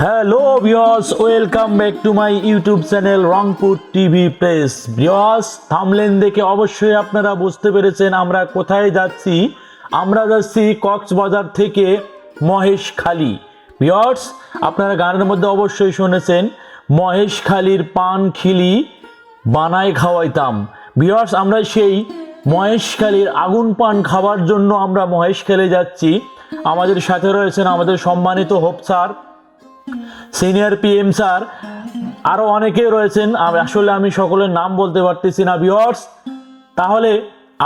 Hello viewers welcome back to my YouTube channel Rangpur TV press viewers থামলেন দেখে অবশ্যই আপনারা বুঝতে পেরেছেন আমরা কোথায় যাচ্ছি। আমরা যাচ্ছি কক্সবাজার থেকে মহেশখালী। ভিওস আপনারা গানের মধ্যে অবশ্যই শুনেছেন, মহেশখালীর পান খিলি বানায় খাওয়াইতাম। ভিওস আমরা সেই মহেশখালীর আগুন পান খাবার জন্য আমরা মহেশখালী যাচ্ছি। আমাদের সাথে রয়েছেন আমাদের সম্মানিত Hope sir. Senior PM sir আরও অনেকেই রয়েছেন আসলে আমি সকলের নাম বলতে পারতেছি না ভিওর্স তাহলে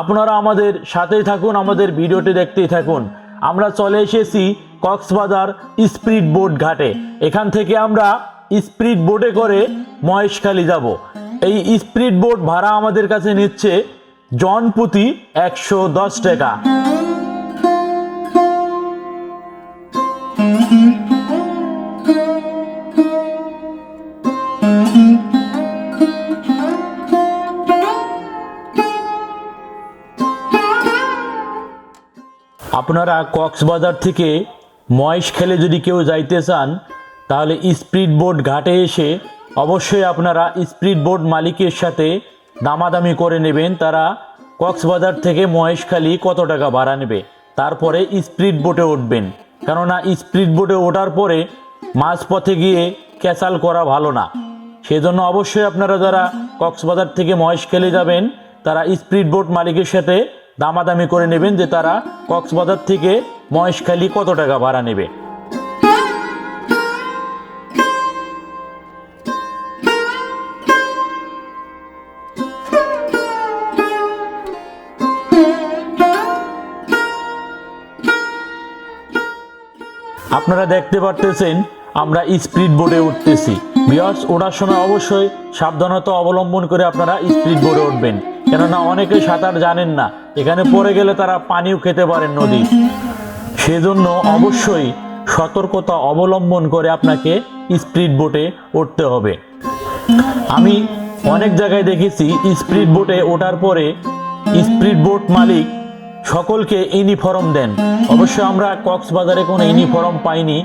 আপনারা আমাদের সাথেই থাকুন, আমাদের ভিডিওটি দেখতেই থাকুন। আমরা চলে এসেছি কক্সবাজার স্পিড বোট ঘাটে। এখান থেকে আমরা স্পিড বোটে করে মহেশখালী যাব। এই স্পিড বোট ভাড়া আমাদের কাছে নিচ্ছে জনপ্রতি একশো দশ টাকা। আপনারা কক্সবাজার থেকে মহেশ খেলে যদি কেউ যাইতে চান, তাহলে স্পিড বোট ঘাটে এসে অবশ্যই আপনারা স্পিড বোট মালিকের সাথে দামাদামি করে নেবেন। তারা কক্সবাজার থেকে মহেশখালী কত টাকা ভাড়া নেবে? তারপরে স্পিড বোটে উঠবেন। কেননা স্পিড বোটে ওঠার পরে মাঝপথে গিয়ে ক্যাচাল করা ভালো না। সেজন্য অবশ্যই আপনারা যারা কক্সবাজার থেকে মহেশখালী যাবেন, তারা স্পিড বোট মালিকের সাথে দামাদামি করে নেবেন যে তারা কক্সবাজার থেকে মহেশখালী কত টাকা ভাড়া নেবে? আপনারা দেখতে পারতেছেন, আমরা স্পিড বোর্ডে উঠতেছি। বিয়ার্স ওঠার সময় অবশ্যই সাবধানতা অবলম্বন করে আপনারা স্পিড বোর্ডে উঠবেন। কেননা অনেকে সাঁতার জানেন না। এখানে পড়ে গেলে তারা পানিও খেতে পারেন নদী। সেজন্য অবশ্যই সতর্কতা অবলম্বন করে আপনাকে স্পিড বোটে উঠতে হবে। আমি অনেক জায়গায় দেখেছি স্পিড বোটে ওঠার পরে স্পিড বোট মালিক সকলকে ইউনিফর্ম দেন। অবশ্য আমরা কক্সবাজারে কোনো ইউনিফর্ম পাইনি।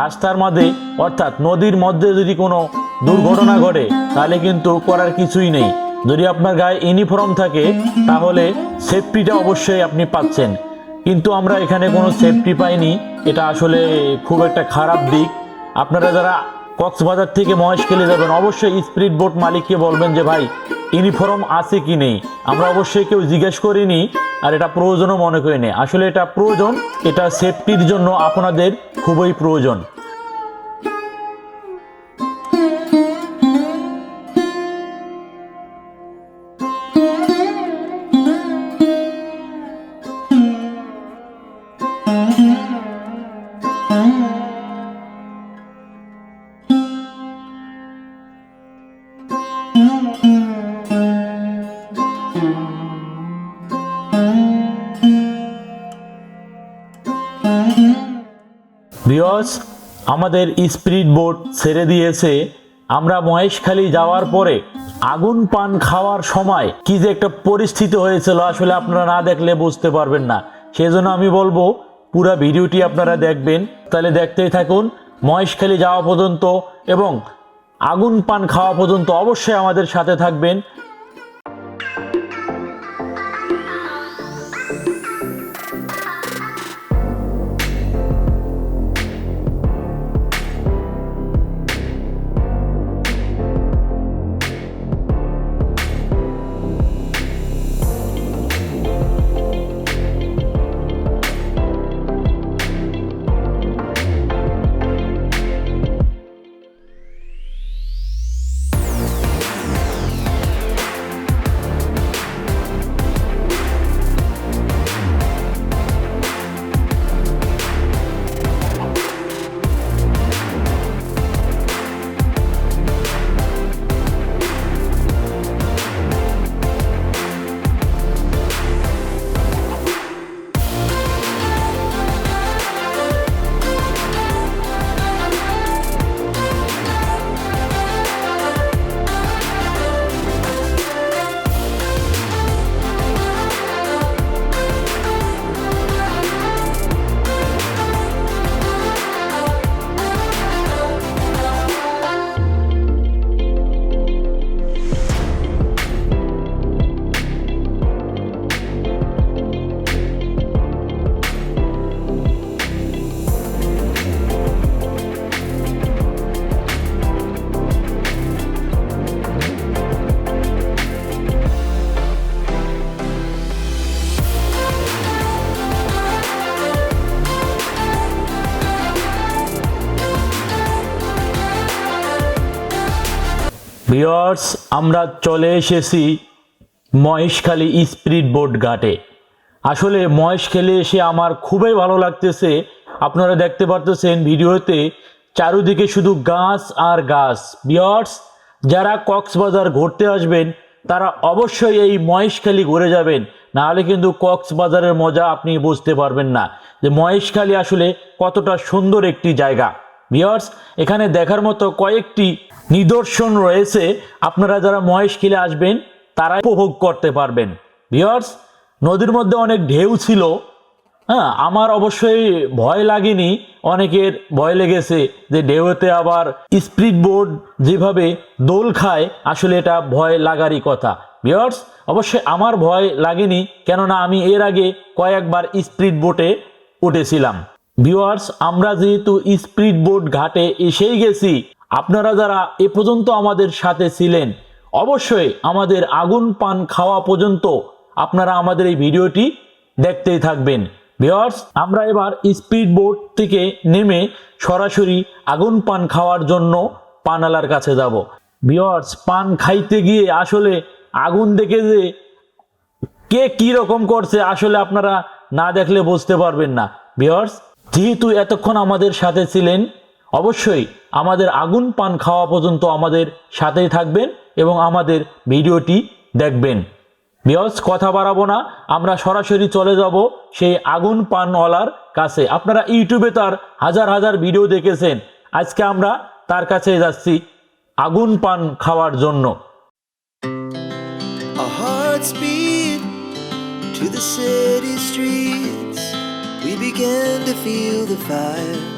রাস্তার মধ্যে অর্থাৎ নদীর মধ্যে যদি কোনো দুর্ঘটনা ঘটে, তাহলে কিন্তু করার কিছুই নেই। যদি আপনার গায়ে ইউনিফর্ম থাকে, তাহলে সেফটিটা অবশ্যই আপনি পাচ্ছেন। কিন্তু আমরা এখানে কোনো সেফটি পাইনি। এটা আসলে খুব একটা খারাপ দিক। আপনারা যারা কক্সবাজার থেকে মহেশখালী যাবেন, অবশ্যই স্পিড বোট মালিককে বলবেন যে, ভাই ইউনিফর্ম আছে কি নেই? আমরা অবশ্যই কেউ জিজ্ঞেস করিনি আর এটা প্রয়োজনও মনে করিনি। আসলে এটা প্রয়োজন, এটা সেফটির জন্য আপনাদের খুবই প্রয়োজন। বিয়স আমাদের স্পিরিট বোট ছেড়ে দিয়েছে। আমরা মহেশখালী যাওয়ার পরে আগুন পান খাওয়ার সময় কি যে একটা পরিস্থিতি হয়েছিল, আসলে আপনারা না দেখলে বুঝতে পারবেন না। সেজন্য আমি বলব পুরো ভিডিওটি আপনারা দেখবেন। তাহলে দেখতেই থাকুন মহেশখালি যাওয়া পর্যন্ত এবং আগুন পান খাওয়া পর্যন্ত অবশ্যই আমাদের সাথে থাকবেন। ভিওর্স আমরা চলে এসেছি মহেশখালী স্পিরিট বোট ঘাটে। আসলে মহেশখালী এসে আমার খুবই ভালো লাগতেছে। আপনারা দেখতে পারতেছেন ভিডিওতে চারিদিকে শুধু গাছ আর গাছ। ভিওর্স যারা কক্সবাজার ঘুরতে আসবেন, তারা অবশ্যই এই মহেশখালী ঘুরে যাবেন। নাহলে কিন্তু কক্সবাজারের মজা আপনি বুঝতে পারবেন না যে মহেশখালী আসলে কতটা সুন্দর একটি জায়গা। ভিওর্স এখানে দেখার মতো কয়েকটি নিদর্শন রয়েছে। আপনারা যারা মহেশখিলে আসবেন তারা উপভোগ করতে পারবেন। ভিওর্স নদীর মধ্যে অনেক ঢেউ ছিল। হ্যাঁ আমার অবশ্যই ভয় লাগেনি। অনেকের ভয় লেগেছে যে ঢেউতে আবার স্পিড বোর্ড যেভাবে দোল খায়, আসলে এটা ভয় লাগারই কথা। ভিওর্স অবশ্যই আমার ভয় লাগেনি, কেননা আমি এর আগে কয়েকবার স্পিড বোটে উঠেছিলাম। ভিউয়ার্স আমরা যেহেতু স্পিড বোট ঘাটে এসেই গেছি আপনারা যারা এ পর্যন্ত আমাদের সাথে ছিলেন, অবশ্যই আমাদের আগুন পান খাওয়া পর্যন্ত আপনারা আমাদের এই ভিডিওটি দেখতেই থাকবেন। ভিউয়ার্স, আমরা এবার স্পিড বোট থেকে নেমে সরাসরি আগুন পান খাওয়ার জন্য পানালার কাছে যাব। ভিউয়ার্স, পান খাইতে গিয়ে আসলে আগুন দেখে যে কে কি রকম করছে আসলে আপনারা না দেখলে বুঝতে পারবেন না। ভিওর্স যেহেতু এতক্ষণ আমাদের সাথে ছিলেন অবশ্যই আমাদের আগুন পান খাওয়া পর্যন্ত আমাদের সাথেই থাকবেন এবং আমাদের ভিডিওটি দেখবেন। ভিওর্স কথা বাড়াবো না। আমরা সরাসরি চলে যাব সেই আগুন পানওয়ালার কাছে। আপনারা ইউটিউবে তার হাজার হাজার ভিডিও দেখেছেন। আজকে আমরা তার কাছে যাচ্ছি আগুন পান খাওয়ার জন্য। To the city streets. We began to feel the fire.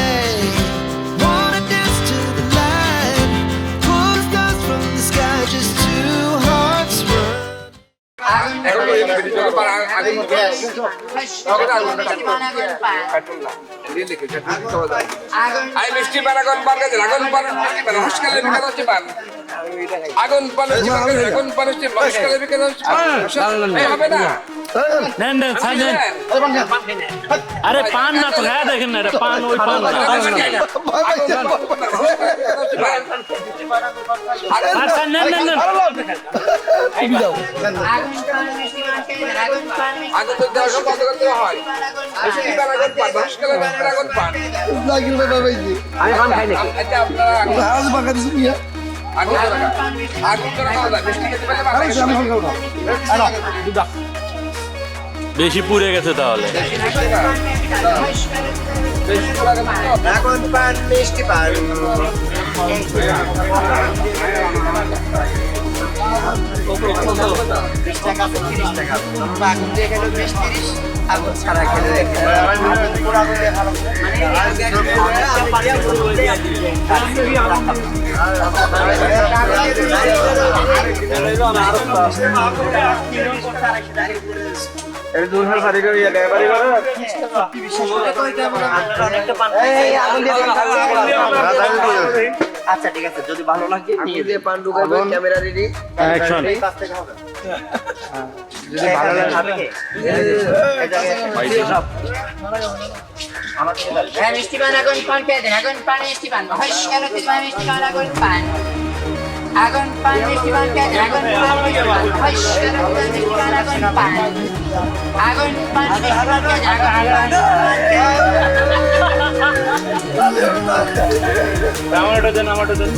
মিষ্টি পান আগুন পান আগুন পান মিষ্টি পান হসকালে বিকাল হচ্ছে পান আগুন পান হচ্ছে পান গেছে আগুন পান হচ্ছে হসকালে বিকাল হচ্ছে হবে না নেন নেন ছাড় নেন। আরে পান না তো হ্যাঁ দেখেন না এটা পান ওই পান না। আর ছাড় নেন নেন নেন আগুন মিষ্টি পান আগুন আগুন পান আচ্ছা আপনারা আগুন আগুন তো রাখা। আগুন তো রাখা হলো। মিষ্টি খেতে পারলে ভালো লাগে। বেশি পুড়ে গেছে তাহলে। আগুন পান মিষ্টি পান। আগুন দিয়ে খেলো বিশ তিরিশ আগুন ছাড়া খেলে আচ্ছা ঠিক আছে। যদি ভালো লাগে নিয়ে দিয়ে পান ঢুকাইবে ক্যামেরা রেডি অ্যাকশন যদি ভালো লাগে। হ্যাঁ মিষ্টি পান আগুন পান খেয়ে দেন। আগুন পান মিষ্টি পান। হস কেন মিষ্টি পান আগুন পান। আগুন পান মিষ্টি পান খেয়ে দেন আগুন পান মিষ্টি পান হস কেন তোমার মিষ্টি পান আগুন পান আগুন পান মিষ্টি পান খেয়ে দেন আগুন পান আমারটা দেন আমারটা দেন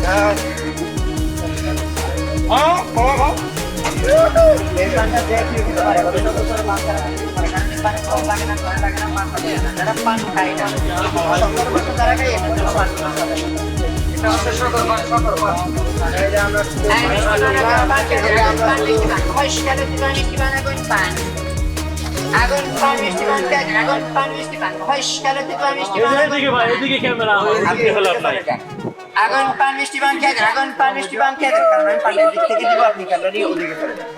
পান খাই না তারা খাই আগুন পান মিষ্টি পান আগুন পান মিষ্টি পান হস কেন তোমার মিষ্টি পান এদিকে ভাই এদিকে ক্যামেরা এদিকে হলো আপনার আগুন পান মিষ্টি পান খেয়ে আগুন পান মিষ্টি পান খেয়ে কারণ আমি পানের দিক থেকে দিব আপনি ক্যালোরি ওদিকে করে দেন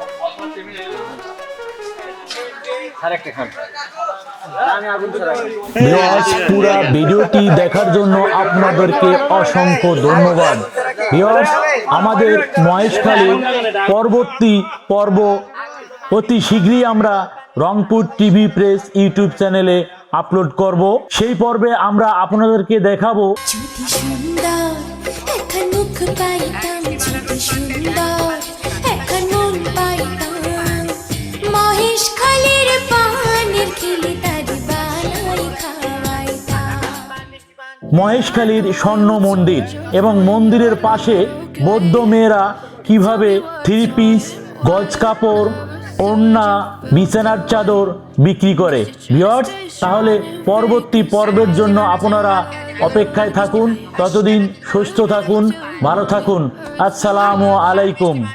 ভিউয়ার্স পুরো ভিডিওটি দেখার জন্য আপনাদেরকে অসংখ্য ধন্যবাদ। ভিউয়ার্স আমাদের মহেশখালী পরবর্তী পর্ব অতি শীঘ্রই আমরা রংপুর টিভি প্রেস ইউটিউব চ্যানেলে আপলোড করব। সেই পর্বে আমরা আপনাদেরকে দেখাবো সুন্দর। মহেশখালীর স্বর্ণ মন্দির এবং মন্দিরের পাশে বৌদ্ধ মেয়েরা কীভাবে থ্রি পিস গজ কাপড়, ওড়না, বিছানার চাদর বিক্রি করে। ভিওর্স তাহলে পরবর্তী পর্বের জন্য আপনারা অপেক্ষায় থাকুন। ততদিন সুস্থ থাকুন, ভালো থাকুন। আসসালামু আলাইকুম।